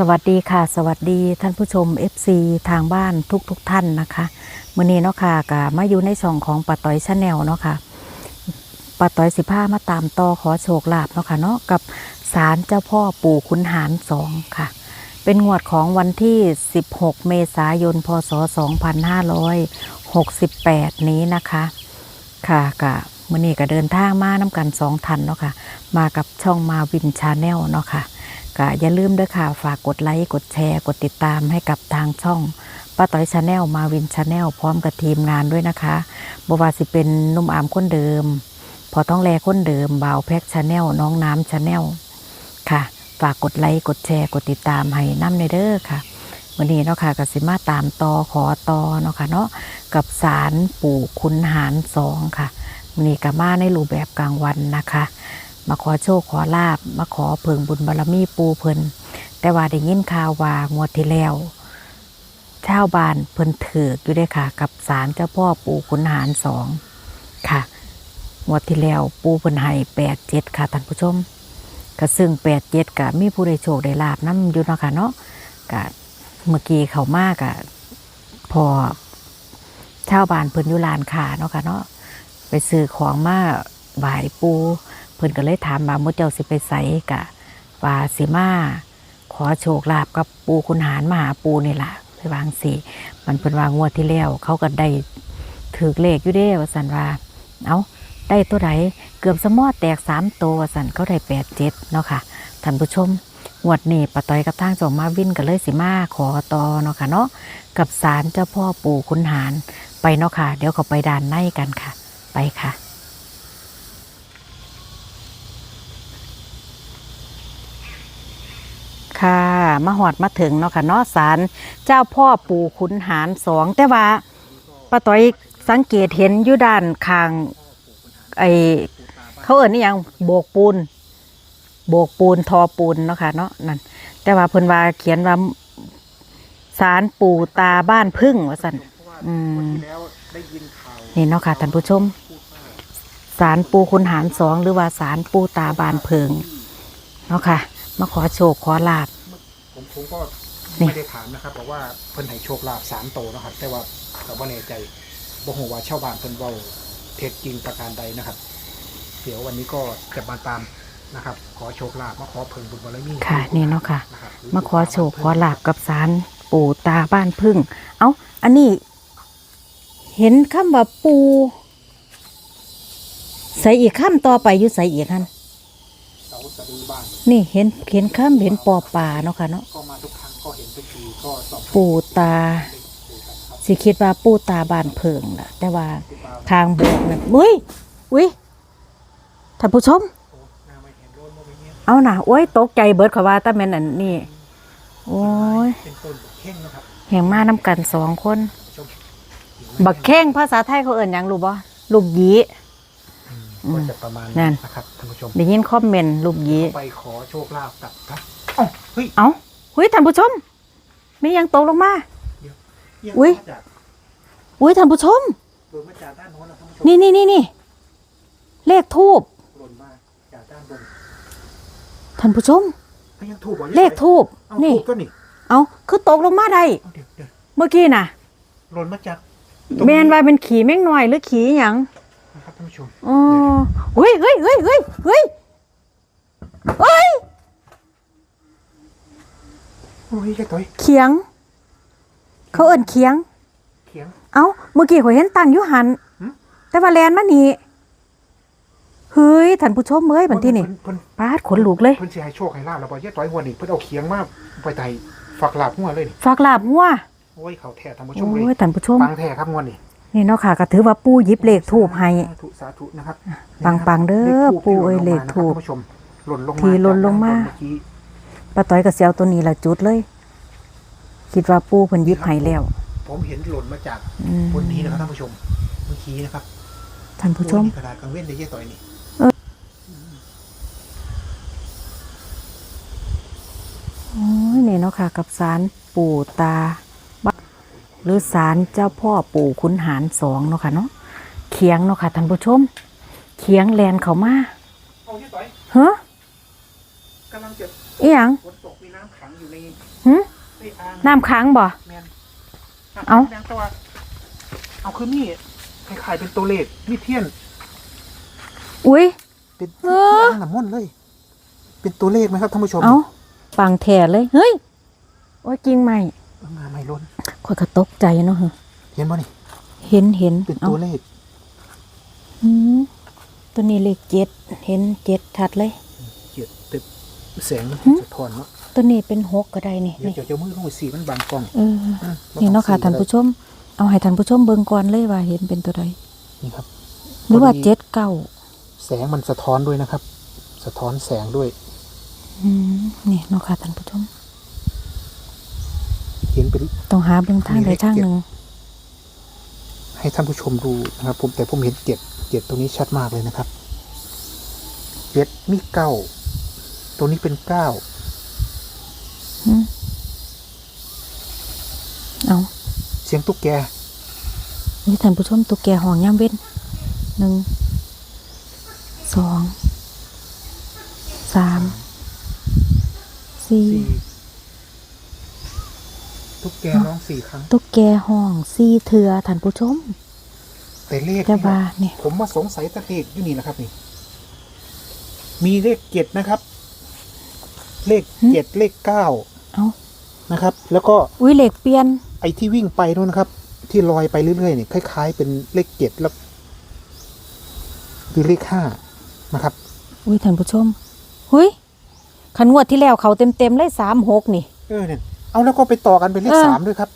สวัสดีค่ะ สวัสดีท่านผู้ชม FC ทางบ้านทุกๆทท่านนะคะมื่อนี้เนาะค่ะก็มาอยู่ในช่องของป้าต้อยชาแนลเนาะค่ะป้าต้อยสิผ้ามาตามต่อขอโชคลาภเนาะค่ะเนาะกับศาลเจ้าพ่อปู่ขุนหารสองค่ะ เป็นงวดของวันที่ 16 เมษายน พศ 2568 นี้นะคะ ค่ะกะมื่อนี้ก็เดินทางมาน้ำกันสองทันเนาะค่ะ มากับช่องมาวินชาแนลเนาะค่ะ ก็อย่าลืมด้วยค่ะ ฝากกดไลค์ กดแชร์ กดติดตามให้กับทางช่องป้าต้อยชาแนลมาวินชาแนลพร้อมกับทีมงานด้วยนะคะบว่าสิเป็นนุ่มอามคนเดิม พอต้องแลคนเดิมบ่าวแพ็กชาแนลน้องน้ำชาแนลค่ะ ฝากกดไลค์ กดแชร์ กดติดตามให้น้ำในเด้อค่ะวันนี้เนาะค่ะกสิมาตามตอขอตอเนาะค่ะเนาะกับสารปู่คุณหารสองค่ะวันนี้ก็มาในรูปแบบกลางวันนะคะ มาขอโชคขอลาบมาขอเพิงบุญบารมีปูเพิ่นแต่ว่าได้ยินข่าวว่างวดที่แล้วชาวบ้านเพิ่นถืออยู่ด้อค่ะ กับศาลเจ้าพ่อปู่ขุนหารสองค่ะงวดที่แล้วปูเพิ่นให้แปดเจ็ดค่ะท่านผู้ชมก็ซึ่งแปดเจ็ดก็มีผู้ได้โชคได้ลาบน้ำอยู่เนาะค่ะเนาะก็เมื่อกี้เขามากอะพอชาวบ้านเพิ่นอยู่ลานขาเนาะค่ะเนาะไปซื้อของมาไหว้ปู เพิ่นก็เลยถามว่ามุเจ้าสิไปใส่กะว่าสิมาขอโชคลาภกับปูคุณหารมหาปูนี่ล่ะไปวางสิมันเพิ่นว่างวดที่แล้วเขาก็ได้ถือเลขอยู่เด้ว่าสันว่า เอาได้ตัวไหนเกือบสมอแตกสามตัวว่าสันเขาได้แปดเจ็ดเนาะค่ะท่านผู้ชมงวดนี้ปะต้อยกับทางจงมาวินก็เลยสิมาขอต่อเนาะค่ะเนาะกับศาลเจ้าพ่อปู่คุณหารไปเนาะค่ะ เดี๋ยวเขาไปด่านในกันค่ะ ไปค่ะ ค่ะมาหอดมาถึงเนาะค่ะเนาะศาลเจ้าพ่อปู่ขุนหารสองแต่ว่าป้าต้อยสังเกตเห็นอยู่ด้านข้างไอเขาเอ่ยนี่ยังโบกปูน โบกปูนทอปูนเนาะค่ะเนาะนั่นแต่ว่าเพิ่นว่าเขียนว่าศาลปู่ตาบ้านพึ่งว่าสันอืมนี่เนาะค่ะท่านผู้ชมศาลปู่ขุนหารสองหรือว่าศาลปู่ตาบานเพิงเนาะค่ะ มาขอโชคขอลาบ ผมผมก็นี่ไม่ได้ถามนะครับบอกว่าเพิ่นให้โชคลาภสามโตนะครับ แต่ว่าแต่ว่าแน่ใจบ่ฮู้ว่าชาวบ้านเพิ่นเว้าเท็จจริงประการใดนะครับ เดี๋ยววันนี้ก็จะมาตามนะครับ ขอโชคลาภมาขอเพิ่งบุญบารมีค่ะนี่เนาะค่ะ นะครับมาขอโชคขอลาบกับศาลปู่ตาบ้านพึ่ง เอ้า อันนี้ เห็นคำว่าปู ใส่อีกคำต่อไปอยู่ใส่อีกคัน เสาสะดือบ้านนี่เห็นเห็นคำเห็นปอป่าเนาะค่ะเนาะก็มาทุกครั้งก็เห็นทุกทีก็สอบถามปู่ตา สิคิดว่าปู่ตาบ้านเพิงล่ะ แต่ว่าทางโบกนั่นอุ้ยอุ้ยท่านผู้ชมหน้าไม่เห็นโรนโมเมนต์เอาหน่ะโอ้ยตกใจเบิดเขาว่าแตาแม่นอันนี่โอ้ยเป็นต้นบุกเข่งนะครับแห่งมาน้ำกันสองคนชมบักแข้งภาษาไทยเขาเอ่นหยังรู้บ่ลูกหยีอืม ก็จะประมาณนั่นนะครับท่านผู้ชมได้ยินคอมเมนต์ลูกหยีไปขอโชคลาภกับพระเอ้าเฮ้ยเอาอุ้ยท่านผู้ชมมีหยังตกลงมาเอีงอุ๊ยมาจากอุ้ยท่านผู้ชมหล่นมาจากด้านโน้นนะท่านผู้ชมนี่นี่นี่นี่เลขทูบหล่นมาจากด้านบนท่านผู้ชมเอ้ยยังถูกบ่เลขทูบเอานี่ถูกก็นี่เอาคือตกลงมาได้เอาเดี๋ยวเดี๋ยวเมื่อกี้น่ะหล่นมาจากแมนว่าเป็นขี่แม่งหน่อยหรือขี่หยังนะครับ ท่านผู้ชมอ๋อเฮ้ยเฮ้ยเฮ้ยเฮ้ยเฮ้ยเฮ้ยโอ้ยแค่ต่อยเขียง เขาเอิ้นเขียง เขียง เอ้าเมื่อกี้ข่อยเห็นตังอยู่หันหึแต่ว่าแลนมานี่เฮ้ยท่านผู้ชมเอ้ยบันที่นี่เพิ่นเพิ่นปาดขนลุกเลยเพิ่นสิให้โชคให้ลาบแล้วบ่แค่ต่อยหัวนี่เพิ่นเอาเขียงมาไปไต่ฝักลาบหัวเลยนี่ฝากลาบงัวโอ้ยเขาแท้ท่านผู้ชมโอ้เลยยท่านผู้ชมปังแท้ครับงวดนี่ นี่เนาะค่ะก็ถือว่าปู่หยิบเลขทูบให้สาธุสาธุนะครับปังๆเด้อลขทูบปู่เอ้ยที่เลขทูบหล่นลงมานะครับท่านผู้ชมหล่นลงมาที่หล่นลงมาจกด้นบนเมื่อกี้ป้าต้อยก็เสียวตัวนี้ละจุดเลย คิดว่าปู่เพิ่นหยิบให้แล้ว ผมเห็นหล่นมาจากอืมบนนี้นะครับท่านผู้ชมเมื่อกี้นะครับท่านผู้ชมโอ้ยกระดาษกังเว้นได้เยอะต่อยนี่โอ้ยนี่เนาะค่ะ กับศาลปู่ตาบ หรือศาลเจ้าพ่อปู่ขุนหารสองเนาะค่ะเนาะเขียงเนาะค่ะท่านผู้ชม เขียงแลนเขามาเอาเยอะต่อยเฮ้อกำลังจะอีหยังฝนตกมีน้ำขังอยู่ในหึในอ่างน้ำค้างบ่ แมนเอ้าแมนตัวเอาคือมีคล้ายๆเป็นตัวเลขมีเทียน อุ้ย เป็นเอที่ออ่างน้ำมนต์เลย เป็นตัวเลขไหมครับท่านผู้ชมเอาปังแท้เลย เฮ้ย โอ้ยจริงไหม เออมาไม่ล้นข่อยก็ตกใจเนาะเห็นป่ะนี่ เห็นเห็นเป็นเอาตัวเลขอืมตัวนี้เลขเจ็ดเห็นเจ็ดชัดเลยเกียรติแสงมันหึสะท้อนเนาะตัวนี้เป็นหกก็ได้นี่เดี๋ยวนี่เจ้าเจ้ามือลงไปสีมันบางกล้องเอออืมนี่เนาะค่ะบ่ท่านต้องสีผู้ชม เอาให้ท่านผู้ชมเบิ่งก่อนเลยว่าเห็นเป็นตัวใดนี่ครับหรือว่าพอดีเจ็ดเก้าแสงมันสะท้อนด้วยนะครับ สะท้อนแสงด้วยอืมนี่เนาะค่ะท่านผู้ชม เห็นเป็นต้องหาเบิ่งทางใดทางหนึ่งให้ท่านผู้ชมดูนะครับผมแต่ผมเห็นเจ็ดเจ็ดตรงนี้ชัดมากเลยนะครับเจ็ดมีเก้าตรงนี้เป็นเก้าอืมเอาเสียงตุ๊กแกนี่ท่านผู้ชมตัวแกห้องย่ำเว้นหนึ่งสองสามสี่สี่ ตุ๊กแกร้องสี่ครั้ง ตุ๊กแกห้องสี่เถือท่านผู้ชม แต่เลขจะเนี่ยว่าเนี่ยผมมาสงสัยตะเลขอยู่นี่นะครับนี่ มีเลขเจ็ดนะครับ เลขเจ็ดเลขเก้าเอานะครับ แล้วก็อุ้ยเหล็กเปลี่ยน ไอ้ที่วิ่งไปนู่นนะครับ ที่ลอยไปเรื่อยๆเนี่ยคล้ายๆ เป็นเลขเจ็ดแล้วคือเลขห้านะครับ อุ้ยท่านผู้ชม หุยขันงวดที่แล้วเขาเต็มเต็มๆเลยสามหกนี่ เออเนี่ย เอาแล้วก็ไปต่อกันเป็นเลขเออ สามด้วยครับ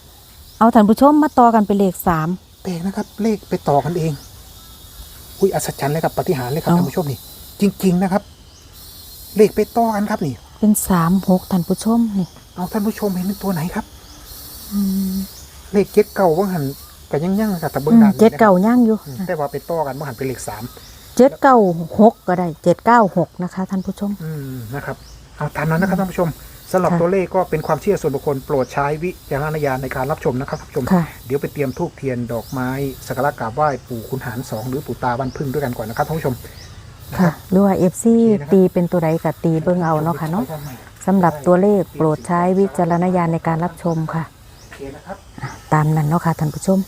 เอาท่านผู้ชมมาต่อกันเป็นเลขสาม แปลกนะครับ เลขไปต่อกันเอง อุ้ยอัศจรรย์เลยครับปฏิหารย์เลยครับท่านผู้ชมนี่ จริง ๆนะครับ เลขไปต่อกันครับนี่ เป็นสามหกท่านผู้ชมนี่เอาท่านผู้ชมเห็นเป็นตัวไหนครับ อืมเลขเจ็ดเก่าว่างหันกันยังยังกับตะเบิ้งอืมด่านนี้เจ็ดเก้านะครับย่างอยู่อืมแต่ว่าไปต่อกันว่างหันเป็นเลขสามเจ็ดเก้าหกก็ได้เจ็ดเก้าหกนะคะ ท่านผู้ชม อืมนะครับ เอาตามนั้นนะครับท่านผู้ชม สำหรับค่ะตัวเลขก็เป็นความเชื่อส่วนบุคคลโปรดใช้วิจารณญาณในการรับชมนะครับท่านผู้ชม ค่ะเดี๋ยวไปเตรียมทูบเทียนดอกไม้สักการะกราบไหว้ปู่ขุนหารสองหรือปู่ตาบ้านพึ่งด้วยกันก่อนนะครับท่านผู้ชมนะคค่ะรับหรือว่าเอฟซีโอเคนะครับ ตีเป็นตัวใดกับตีเบิ่งเอาเนาะค่ะเนาะสำหรับตัวเลขโปรดใช้วิจารณญาณในการรับชมค่ะ โอเคนะครับ ตามนั้นเนาะค่ะท่านผู้ชม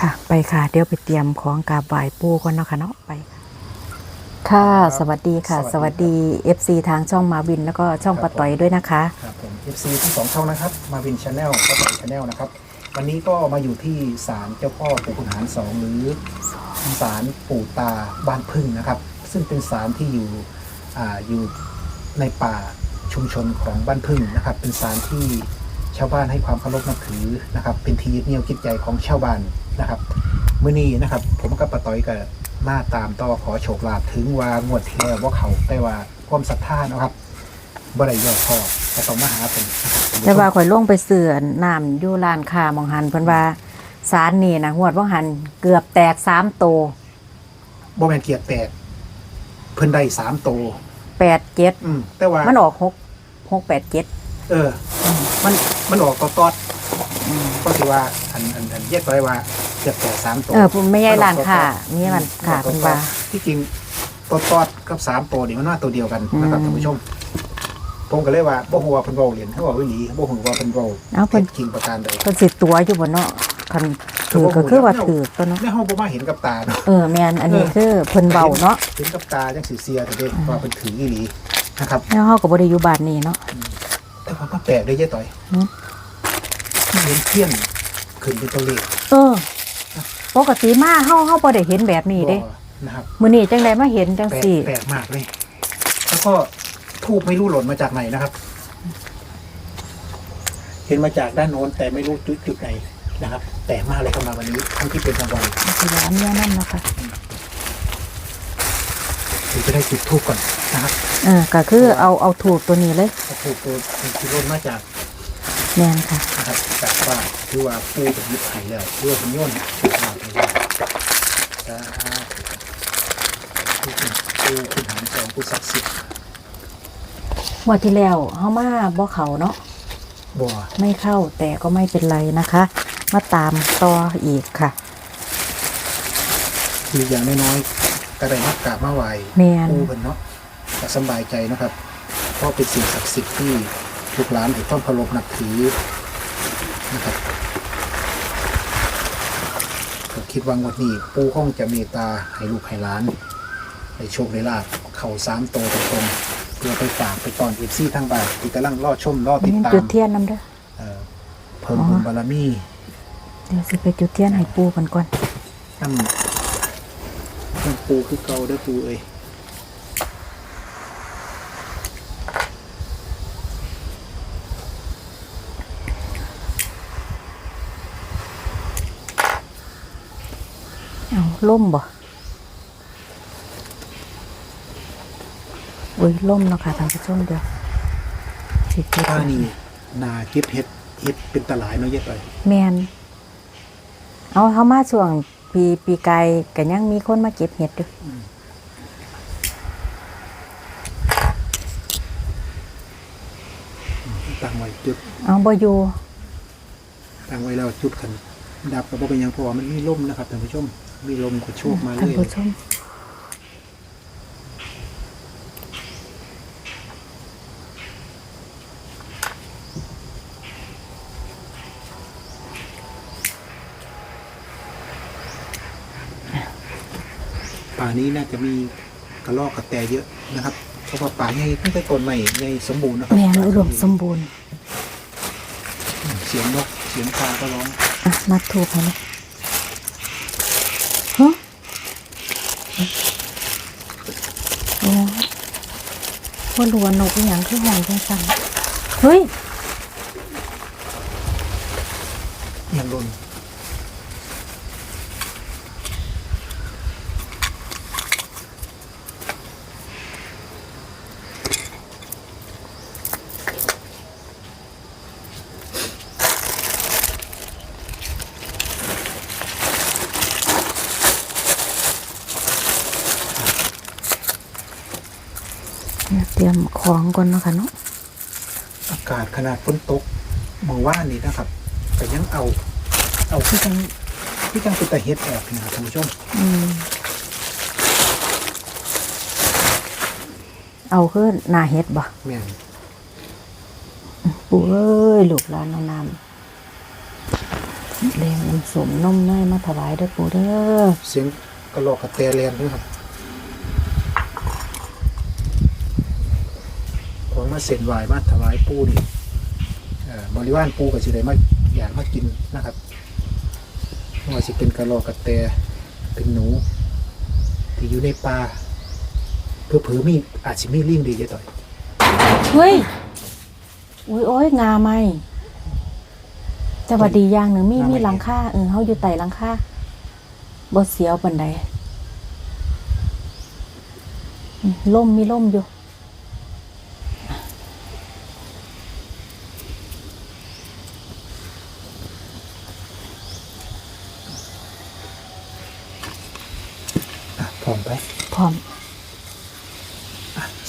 ค่ะไปค่ะ เดี๋ยวไปเตรียมของกราบไหว้ปู่ก่อนเนาะค่ะเนาะไปค่ะ สวัสดีค่ะ สวัสดี FC ทางช่องมาวินแล้วก็ช่องปะต่อยด้วยนะคะ ครับผม FC ทั้งสองช่องนะครับ มาวินชาแนลก็ต่อยชาแนลนะครับ วันนี้ก็มาอยู่ที่ศาลเจ้าพ่อปู่ขุนหารสองหรือศาลปู่ตาบ้านพึ่งนะครับ ซึ่งเป็นศาลที่อยู่อ่าอยู่ในป่าชุมชนของบ้านพึ่งนะครับ เป็นศาลที่ชาวบ้านให้ความเคารพนับถือนะครับ เป็นที่ยึดเหนี่ยวจิตใจของชาวบ้านนะครับมื่อนี้นะครับ ผมกับป้าต้อยกับ มาตามต่อขอโชคลาภถึงว่างวดที่แล้วว่าเขาแต่ว่าความศรัทธานะครับบ่ได้ย่อท้อก็ต้องมาหาผมนะครับแต่ว่าข่อยลงไปเสื่อน้ำอยู่ร้านค้ามองหันเพิ่นว่าสารนี่นะงวดว่างหันเกือบแตกสามโตบ่แม่นเกียรติแตกเพิ่นได้สามโตวแปดเจ็ดอืม แต่ว่ามันออกหกหกแปดเจ็ดเออ มันมันออกตอดตอดๆก็ถือว่า อันอันอันแยกไปว่า เกียรติแตกสามโตวเออผมไม่ใช่ร้านค้ามีร้านค้าเพิ่นว่าที่จริงตัวตอดกับสามตัวนี่มันว่าตัวเดียวกันนะครับอืมท่านผู้ชมผมก็เลยว่าบ่ฮู้ว่าเพิ่นเว้าเหรียญเขาบอกว่าหลีบ่ฮู้ว่าเพิ่นเว้าเอ้าเพิ่นท็จจริงประการใดเพิ่นสิตัวอยู่บนเนาะคันถือก็คือว่าถือตัวเนาะในห้องบ่มาเห็นกับตาเนาะเออแม่นอันนี้คือเพิ่นเบาเนาะเห็นกับตาจังสิเสียแต่เด้ว่าเพิ่นถืออีหลีนะครับแล้วเฮาก็บ่ได้อยู่บ้านนี้เนาะแต่ว่ามันแปลกเด้เย้ต่อยหืมเห็นเทียนขึ้นเป็นตัวเลขเออ ปกติมาเฮาเฮาบ่ได้เห็นแบบนี้เด้บ่นะครับมื้อนี้จังไดมาเห็นจังแปลกซี่แปลกมากเลย แล้วก็ทูบไม่รู้หล่นมาจากไหนนะครับ เห็นมาจากด้านโน้นแต่ไม่รู้จุดจุดไหนนะครับแปลกมากเลยครับมาวันนี้ทั้งที่เป็นกลางวันพยานเนี่ยนั่นเนาะค่ะเดี๋ยวจะได้จุดทูบก่อนนะครับเออก็คือเอาเอาถูกตัวนี้เลยเอาทูบตัวที่หล่นมาจาก แม่นค่ะนะครับจากว่าคือว่าปูกับยึดไข่แล้วเรือเป็นโย่น ถูกมาเลยจ้าปูคุณหารสองปูศักดิ์สิทธิ์งวดที่แล้วเฮามาบ่เขาเนาะบัวไม่เข้าแต่ก็ไม่เป็นไรนะคะ มาตามต่ออีกค่ะ คืออย่างน้อยๆก็ได้มากราบมาไหวแม่นปูเป็นเนาะก็สำบายใจนะครับ เพราะเป็นสิ่งศักดิ์สิทธิ์ที่ลูกหลานให้ความเคารพนับถือนะครับ คิดว่างวดนี้ปู่คงจะเมตตาให้ลูกให้หลานในโชคในลาภเข่าสามโตวตรงๆเพื่อไปฝากไปตอนเอฟซีทางบ้านที่กำลังรอชมรอติดนี่ตาจุมดเทียนนํเด้อ เอ่อเพิ่มบุญบารมีเดี๋ยวสิไปจุดเทียนให้ปูกันก่อนน้ำน้ำปูคือเก่าเด้อปูเอ้ย ล่มบ่อุ้ยล่มเนาะค่ะท่านผู้ชมเดี๋ยวสิเก็บป้านี่นาเก็บเห็ดเห็ดเป็นตะหลายเนาะเย็ดไปแมนเอาเฮามาช่วงปีปีไกลก็ยังมีคนมาเก็บเห็ดอยู่ตั้งไว้จุดเอาบ่อยู่ตั้งไว้แล้วจุดกันดับกับว่าเป็นหยังเพราะว่ามันมีลมนะครับท่านผู้ชม มีลมกระโชกมาท่านเรื่อยผู้ชมป่านี้น่าจะมีกระรอกกระแตเยอะนะครับเพราะว่าป่าใหญ่ตั้งแต่ต้นใหม่ในสมบูรณ์นะครัแมนอุดมสมบูรณ์เสียงนกเสียงปลาก็ร้อง อะนัดถูกให้นะฮะโอ้ ว่ารัวนกอหย่างคือห้องจังสันเฮ้ยยังรุน เดี๋ยวเตรียมของ ก่อนเนาะคะเนาะอากาศขนาดฝนตกเมื่อว่านนี้นะครับแต่ยังเอา เอาที่จังที่จังเป็นตะเฮ็ดออกนะครับท่านผู้ชมอืมเอาคือหนาเฮ็ดบ่แม่นปู่เอ้ยลูกหลานเอาน้ำแดงน้ำสมนมเนยมาถวายเด้อปู่เด้อเสียงกระรอกกระแตแลนด้วยครับของ มาเส้นไหวมาถวายปูนี่เอ่อบริวารปูกับสิได้มาอยากมากินนะครับไม่ว่าสิเป็นกระรอกกระแตเป็นหนู ที่อยู่ในป่าเพื่อเผือๆมีอาจสิมีลิงดีเยอะต่อยเฮ้ยอุ้ยโอ้ยงาไหมแต่ว่าดีอย่างหนึ่งมีมีหลังคาเออเฮาอยู่ไต่หลังคาบ่เสียวปานใดอืมล่มมีล่มอยู่ อะพร้อมไป พร้อม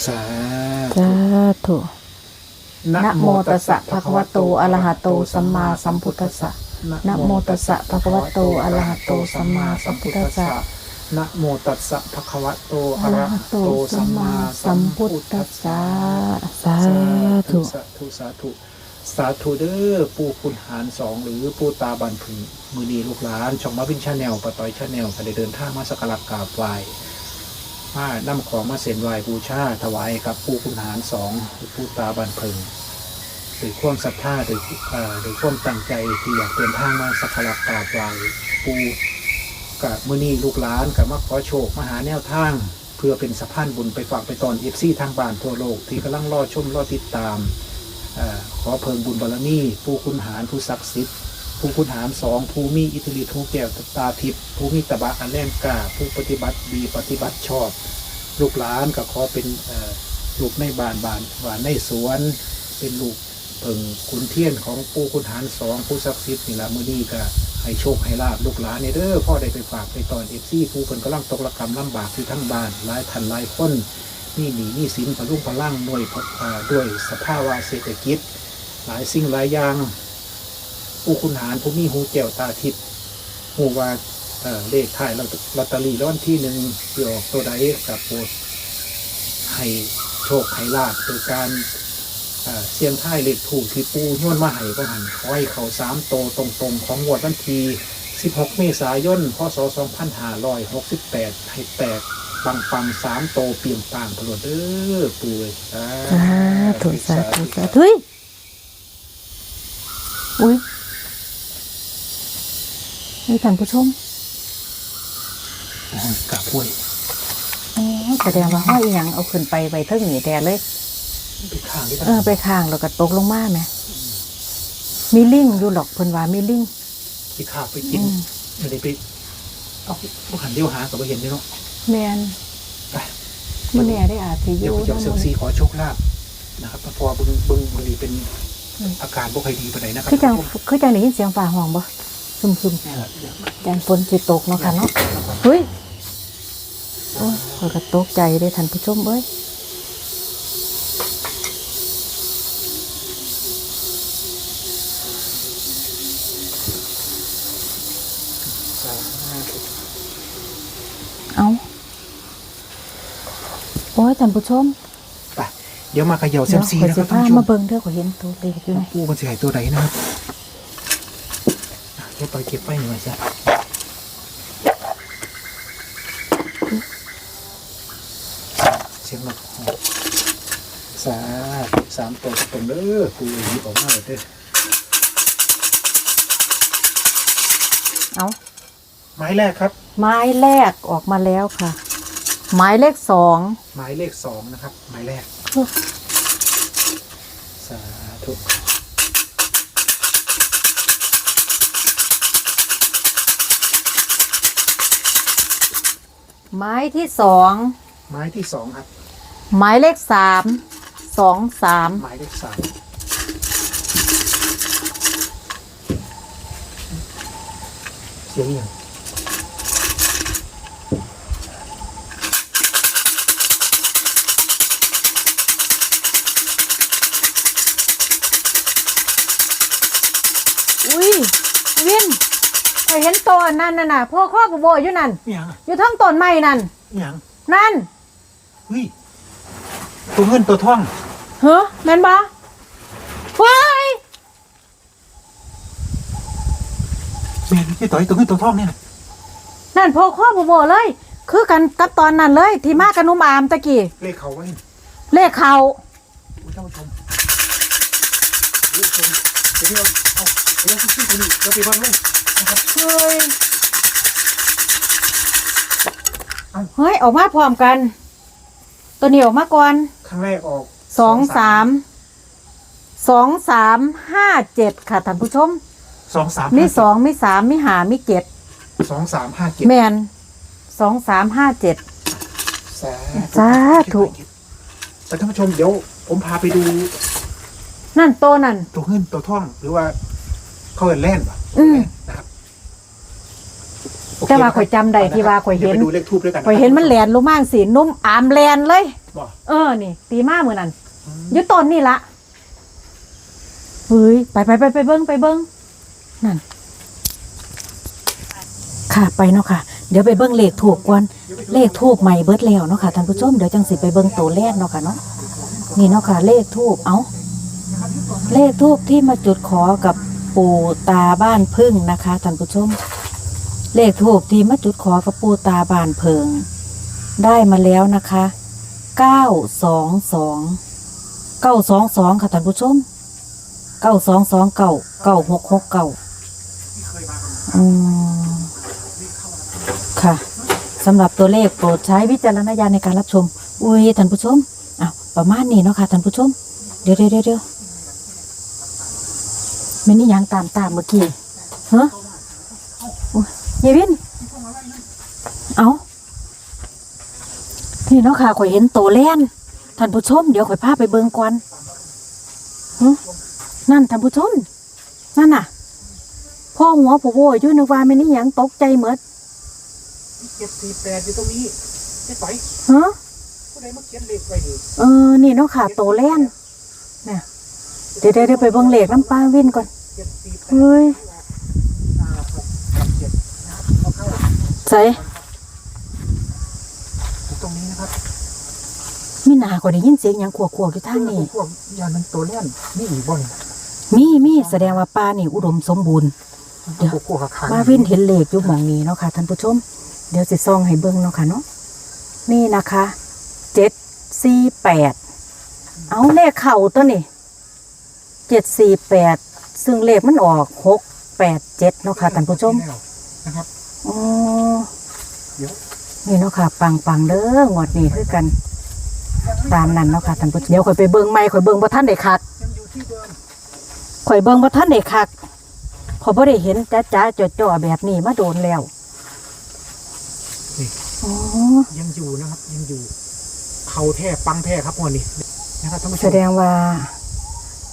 สา สาธุ นะโมตัสสะภะคะวะโตอะระหะโตสัมมาสัมพุทธัสสะนะโมตัสสะภะคะวะโตอะระหะโตสัมมาสัมพุทธัสสะนะโมตัสสะภะคะวะโตอะอะระระหะหะโตโตสัสัมมมามาสัสัมมพุพุททธัธัสสสะสะสาธุสาธุสาธุสาธุเด้อปู่คุณหารสองหรือปู่ตาบันพึงมือนีลูกหลานช่องมาวินชาแนลปะต้อยชาแนลก็ได้เดินทางมาสักการะกราบไหว้ มานำของมาเส้นไหวบูชาถวายกับปู่คุณหารสองหรือปู่ตาบันเพึงโดยความศรัทธาโดยเอ่อโดยความตั้งใจที่อยากเดินทางมาสักการะกราบไหว้ปูกับมือนี้ลูกหลานกับมาขอโชคมาหาแนวทาง เพื่อเป็นสะพานบุญไปฝากไปตอนเอฟซีทางบ้านทั่วโลกที่กำลังรอชมรอติดตามอขอเพิงบุญบารมีผู้คุณหารผู้ศักดิ์สิทธิ์ ผู้คุณหารสองผู้มีอิทธิฤทธิ์ผู้แก้วตาทิพย์ผู้มีตบะอันแรงกล้าผู้ปฏิบัติดีปฏิบัติชอบ ลูกหลานก็ขอเป็นลูกในบ้านบ้านหวานในสวน เป็นลูกเพิ่งคุณเทียนของปู่คุณหารสองผู้ศักดิ์สิทธิ์นี่ละมือนี้ก็ให้โชคให้ลาบลูกหลานในเด้อพ่อได้ไปฝากไปตอนเอฟซีผู้เพิ่นกำลังตกระกรรมลำบากที่ทั้งบ้านหลายพันหลายคนนี่หนีนี่สินพลุงพลังหน่วยด้วยสภาวะเศรษฐกิจ หลายสิ่งหลายอย่าง ปู่คุณหารผู้มีหูแก้วตาทิพย์หูว่าเลขท้ายลอตลอตเตอรี่รางวัลที่หนึ่งที่ออกตัวใดกับโปรดให้โชคให้ลาภโดยการเสียงท้ายเลขถูกที่ปูย้วนมาให้ก็หันขอให้เขาสามโตวตรงๆ ของวดวันที16 เมษายน พศ 2568 ให้แตกปังปังสามโตเปลี่ยนปางตลอดเด้อปูเอ้ยสาธุสาธุสาธุเฮ้ยอุ้ย นี่ท่านผู้ชมโอ้ยกราบห้วยอ๋อแสดงว่าห้อยอหยังเอาขึ้นไปไว้เท่านี้แต่เลย ไปข้างที่เออไปข้างแล้วก็ตกลงมาไหมมีลิงอยู่หรอกเพิ่นว่ามีลิงไปข้าวไปกินอืมไม่ได้ไปเอาพวกหันเดียวหากับไปเห็นเลยเนาะแมนไปมันแน่ได้อาจสิอเดี๋ยวยู่จะเสริมซีขอโชคลาภนะครับเพราะว่าเบึงเบึงบดีเป็นอืมอาการบ่ค่อยดีปานใดนะครัคือจังผมคือจังได้ยินเสียงฟ้าห้องบ่ ซึมซึมนี่แหละเดี๋ยวๆจังฝนสิตกเนาะค่ะเนาะเฮ้ยโอ้ยข้อยก็ตกใจเด้ท่านผู้ชมเอ้ยสาธุเอาโอ้ยท่านผู้ชมไปเดี๋ยวมาเขย่าเซเดี๋ยวมซีข่อยนะคสิรับท่าพานผู้ชมามเบิ่งเด้อข่อยเห็นตัวเลขอยู่นี่ปูมันสิใหายตัวใดนะครับ อะเดี๋ยวไปเก็บไปหน่อยจ้ะเสียงหลักสาธุสามตัวตรงเด้อปูหยิบออกมาเลยเด้อเอาไม้แรกครับ ไม้แรกออกมาแล้วค่ะหมายเลขสองหมายเลขสองนะครับหมายแรกสาธุ ไม้ที่สองหมายที่สองครับ หมายเลขสามสองสามหมายเลขสามเสียงอย่าง เห็นตัวนั่นน่ะน่ะพ่อข้อผู้โบอยู่นั่นอหย่างอยู่ทั้งต้นไม้นั่นอหย่างนั่นเฮ้ยตัวเงินตัวท่องเฮ้อแม่นบ่ว้ายแม่พี่ต่อยตัวเงินตัวท่องเนี่ยนะนั่นพ่อข้อผู้โบเลย คือกันกับตอนนั้นเลย ที่มากับหนุ่มอามตะกี้เลขเขาไว้เลขเขาผู้ท่านผู้ชมเลขชมเดี๋ยวนี้เอาเอาเลขที่ตัวนี้เราไปวัดเลยนะครับ เฮ้ยเฮ้ยออกมาพร้อมกัน ตัวนี้ออกมาก่อนครั้งแรกออกสองสามสองสามห้าเจ็ดค่ะท่านผู้ชมสองสามมีสองมีสามมีหามีเจ็ดสองสามห้าเจ็ดแมนสองสามห้าเจ็ดสาสาธุแต่ท่านผู้ชมเดี๋ยวผมพาไปดู นั่นโตวนั่นตัวเงินตัวท่องหรือว่าเขาเอินแล่นป่ะอืมนะครับ โอเคแต่ว่าข่อยจำได้ที่ว่าข่อยเห็นดี๋วไปดูเลขทูบด้วยกันข่อยเห็นมันแลนลงมากสินุ่มอามแลนเลยบ่เออ นี่ ตีมาเหมือนนั่นอืม อยุต้นนี่ละเฮ้ย ไปไปไปไปเบิ้งไปเบิ้งนั่น ค่ะไปเนาะค่ะ เดี๋ยวไปเบิ้งเลขถูกก่อนเลขทูบใหม่เบิดแล้วเนาะค่ะท่านผู้ชมเดี๋ยวจังสิไปเบิ้งตัวแรกเนาะค่ะเนาะนี่เนาะค่ะ เลขทูบเอาเลขทูบที่มาจุดขอกับปู่ตาบ้านพึ่งนะคะท่านผู้ชม เลขทูบที่มาจุดขอกับปู่ตาบานเพิง ได้มาแล้วนะคะเก้าสองสองเก้าสองสองค่ะท่านผู้ชมเก้าสองสองเก้าเก้าหกหกเก้าอืมค่ะสำหรับตัวเลขโปรดใช้วิจารณญาณในการรับชม อุ้ยท่านผู้ชมอะประมาณนี้เนาะค่ะท่านผู้ชม เดี๋ยวเดี๋ยวเดี๋ยวไม่นี่ยังตามตามเมื่อกี้ฮะโอ้ ยยายวิน เอานี่เนาะค่ะข่อยเห็นโตแลนท่านผู้ชมเดี๋ยวข่อยพาไปเบิงก่อนหึนั่นท่านผู้ชม นั่นน่ะ พ่อหัวผู้โวยอยู่นึกว่าไม่นี่ยังตกใจเหมือนเจ็ดสี่แปดอยู่ตรงนี้ไม่ไปฮะผู้ใดมาเขียนเลขไว้นี่เออ นี่เนาะค่ะ โตแล่นเนี่ยเดี๋ยวเดี๋ยวเดี๋ยวไปเบิ่งเลขน้ำปลาวินก่อนเจ็ดสี่แปดเฮ้ย ห้าหกกับเจ็ดนะครับเอาเข้า ใส่อยู่ตรงนี้นะครับมีหนาก็ได้ยินเสียงหยังขวกๆอยู่ทางนี้พวกยามันตัวเล่นนี่อีกบ่นมีมีแสดงว่าป่านี่อุดมสมบูรณ์ เดี๋ยว พวกพวกขามาวินเห็นเลขอยู่หมองนี้เนาะค่ะท่านผู้ชม เดี๋ยวสิซองให้เบิ่งเนาะค่ะเนาะนี่นะคะเจ็ดสี่แปดเอาเลขเข่าตัวนี่เจ็ดสี่แปดซึ่งเลขมันออกหกแปดเจ็ดเนาะค่ะท่านผู้ชมนะครับ อ๋อเดี๋ยวนี่เนาะค่ะ ปังปังๆเด้องวดนี้คือกัน ตามนั้นเนาะค่ะท่านผู้ชมเดี๋ยวข่อยไปเบิ่งไม่ข่อยเบิ่งบ่ท่านได้คักยังอยู่ที่เดิมข่อยเบิ่งบ่ท่านได้คักขอยบ่ได้เห็นจ้าจ้าจ่อๆแบบนี้มาโดนแล้วนี่อ๋อยังอยู่นะครับยังอยู่เขาแท้ปังแท้ครับวันนี้นะครับท่านผู้ชมแสดงว่า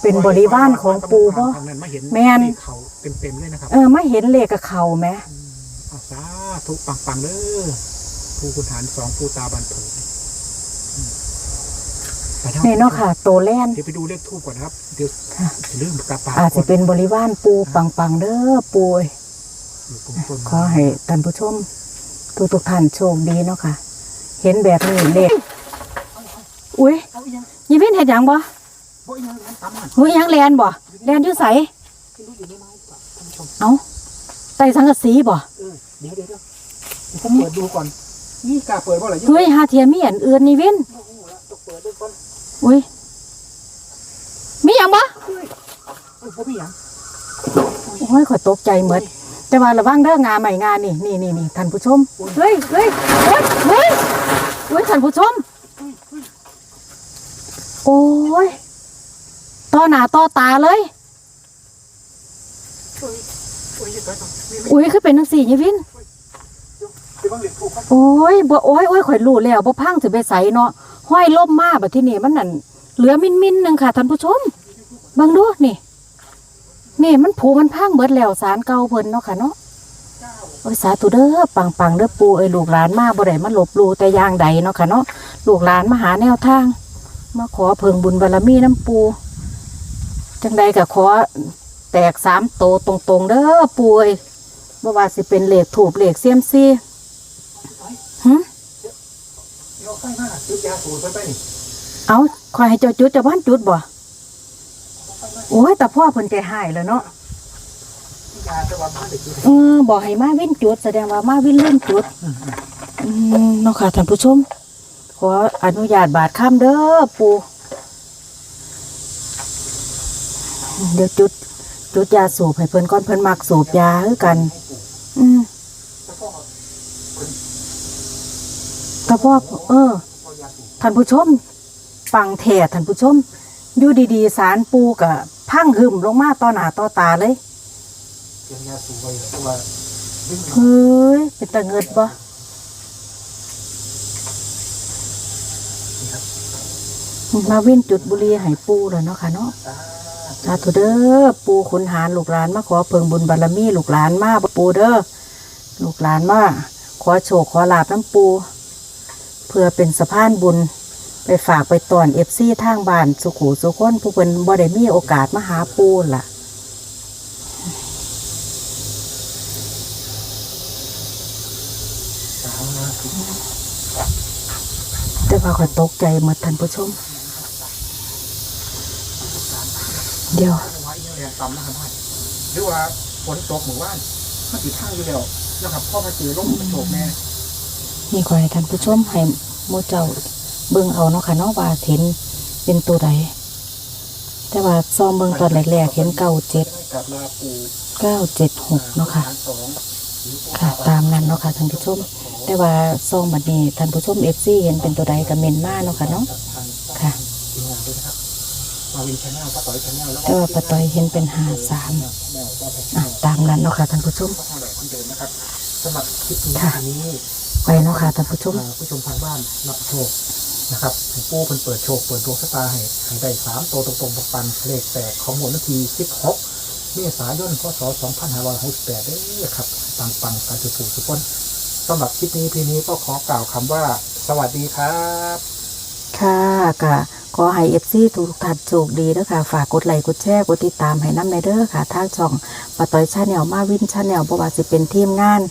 เป็นบริวารของปูบ่ทางนั้นมาเห็นแม่นเขาเต็มๆเลยนะครับเออมาเห็นเลขกับเขาไหมมเอาสาธุปังปังๆเด้อผู้คุณฐานสองผู้ตาบันเผยอืมไปครับนี่เนาะค่ะ โตแล่นเดี๋ยวไปดูเลขทูบก่อนนะครับ เดี๋ยวค่ะจะลืมกระปาอาจจะเป็นบริวารปูปังปังๆเด้อปูเอ้ยอยู่ตรงต้นขอให้ท่านผู้ชม ทุกทุกๆท่านโชคดีเนาะค่ะ เห็นแบบนี้เลขอุ้ยเอาอีกยังยี่พินเห็นยังบ่บ่อีกยังมันตำมันหูยยังแลนบ่แลนอยู่ใสไม่รู้อยู่ในไม้ป่ะท่านผู้ชมเอา ใส่สังกะสีบ่เออเดี๋ยวเดี๋ยวเดี๋ยวเดี๋ยวผมเปิดดูก่อนนี่กล้าเปิดบ่เหรอเฮ้ยหาเทียมีอันอื่นนี่วินโอ้โหแล้วต้องเปิดด้วยก่อนอุ้ยมีหยังบ่เฮ้ยเอ้ยบ่มีหยังโอ้ยข่อยตกใจหมดแต่ว่าระวังเด้องาใหม่งานนี่นี่นี่นี่ท่านผู้ชมเฮ้ยเฮ้ยเฮ้ยเฮ้ยเฮ้ยท่านผู้ชม เฮ้ยเฮ้ยโอ้ยต่อหน้าต่อตาเลย เฮ้ยเฮ้ยเดี๋ยวก่ อุ้ยคือเป็นจังสี่ยี่วินเดี๋ยวิน โอ้ยบ่โอ้ยโอ้ยข่อยรู้แล้วบ่พังสิไปใสเนาะห้อยล่มมาบัดที่นี่มันนั่นเหลือมินมินหนึงค่ะท่านผู้ชมเบิ่งดูนี่ นี่มันผูมันพังเบิดแล้วสารเก่าเพิ่นเนาะค่ะเนาะโอ้ยสาธุเด้อปังปังเด้อปูเอ้ยลูกหลานมาบ่ได้มาหลบลู่แต่อย่างใดเนาะค่ะเนาะลูกหลานมาหาแนวทาง มาขอเพิงบุญบารมีน้ำปูจังใดก็ขอ ตกสามโตตรงๆเด้อปู่เอ้ยบ่ว่าสิเป็นเหลขถูกเหลขเสียมซีหึเดี๋ยวไฟมาจุดยเอาคอยให้เจ้าจุดจ้าบ้านจุดบ่โอ้ยแต่พ่อเพิ่นใจหายแล้วเนาะเออบอกให้มาวิ่นจุด แสดงว่ามาวิ่นเล่นจุดเนาะค่ะท่านผู้ชม ขออนุญาตบาดข้ามเด้อปูเดี๋ยวจุด จุดยาสูบให้เพิ่นก้อนเพิ่นมักสูบยาคือกัน อืมแล้วก็แต่พ่อเออพอยาสูบท่านผู้ชม ฟังแท้ท่านผู้ชม อยู่ดีๆสารปูกะพังหึมลงมาต่อหน้าต่อตาเลยเตรียมยาสูบไว้เพราะว่าดึงเฮ้ย เป็นตาเงิดบ่นี่ครับมาวิ่นจุดบุหรีให้ปูแล้วเนาะค่ะเนาะสาสาธุเด้อปูขุนหารลูกหลานมาขอเพิงบุญบารมีลูกหลานมาปูเด้อลูกหลานมาขอโชคขอลาบน้ำปู เพื่อเป็นสะพานบุญ ไปฝากไปตอนเอฟซีทางบ้านสุขูสุคนผู้เป็นบ่ได้มีโอกาสมาหาปูล่ะสาธุแต่ว่าขอยตกใจหมดท่านผู้ชม เดี๋ยวไว้เนี่ยแรงต่ำนะครับว่าหรือว่าฝนตกหมู่บ้านมันติดข้างอยู่แล้วนะครับพ่อมาเจอลมมันโฉบแน่นี่ขอให้ท่านผู้ชมให้โมเจ้าเบิ่งเอาเนาะค่ะเนาะว่าเห็นเป็นตัวใดแต่ว่าซอมเบิ่งตอนแรกๆเห็นเก้าเจ็ดกับลาปูเก้าเจ็ดหกเนาะค่ะสองค่ะ ตามนั้นเนาะค่ะท่านผู้ชม แต่ว่าซองบัดนี้ท่านผู้ชมเอฟซีเห็นเป็นตัวใดก็เมนมาเนาะค่ะเนาะทางค่ะ ทีมงานด้วยนะครับมาวินชา แนลป้าต่อยชาแนลแล้วแต่ว่าปะตอยเห็นเป็นหาสามแนวป้าต่อยชาอะแนลตามนั้นเนาะค่ะท่านผู้ชมก็ทางแบบคนเดิมนะครับสำหรับคลิปนี้ค่ะอันนี้ไปเนาะค่ะท่านผู้ชมอ่าผู้ชมทางบ้านรับโชคนะครับให้ปูเพิ่นเปิดโชคเปิดดวงชะตาให้ให้ได้สามตัวตรงๆปังๆเลขแตกของหมวดนาทีสิบหกเมษายนพศสองพันห้าร้อยหกสิบแปดเด้อครับปังๆการจุดผูสุกคนสำหรับคลิปนี้พีนี้ก็ขอกล่าวคำว่า สวัสดีครับ ค่ะก็ ขอให้เอฟซีทุกท่านโชคดีเด้อค่ะ ฝากกดไลค์กดแชร์กดติดตามให้น้ำในเด้อค่ะทางช่องปะตอยชาแนลมาวินชาแนลบ่ว่าสิเป็นทีมงาน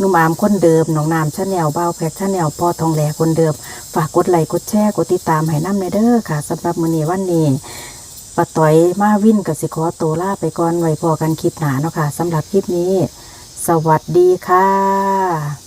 นุ่มอามคนเดิมหนองนามชาแนลเบ้าแพกชาแนลปอทองแหลคนเดิม ฝากกดไลค์กดแชร์กดติดตามให้น้ำในเด้อค่ะสำหรับมื้อนี้วันนี้ปะต้อยมาวินกับสิขอตัวลาไปก่อนไว้พอกันคลิปหนาเนาะค่ะสำหรับคลิปนี้ สวัสดีค่ะ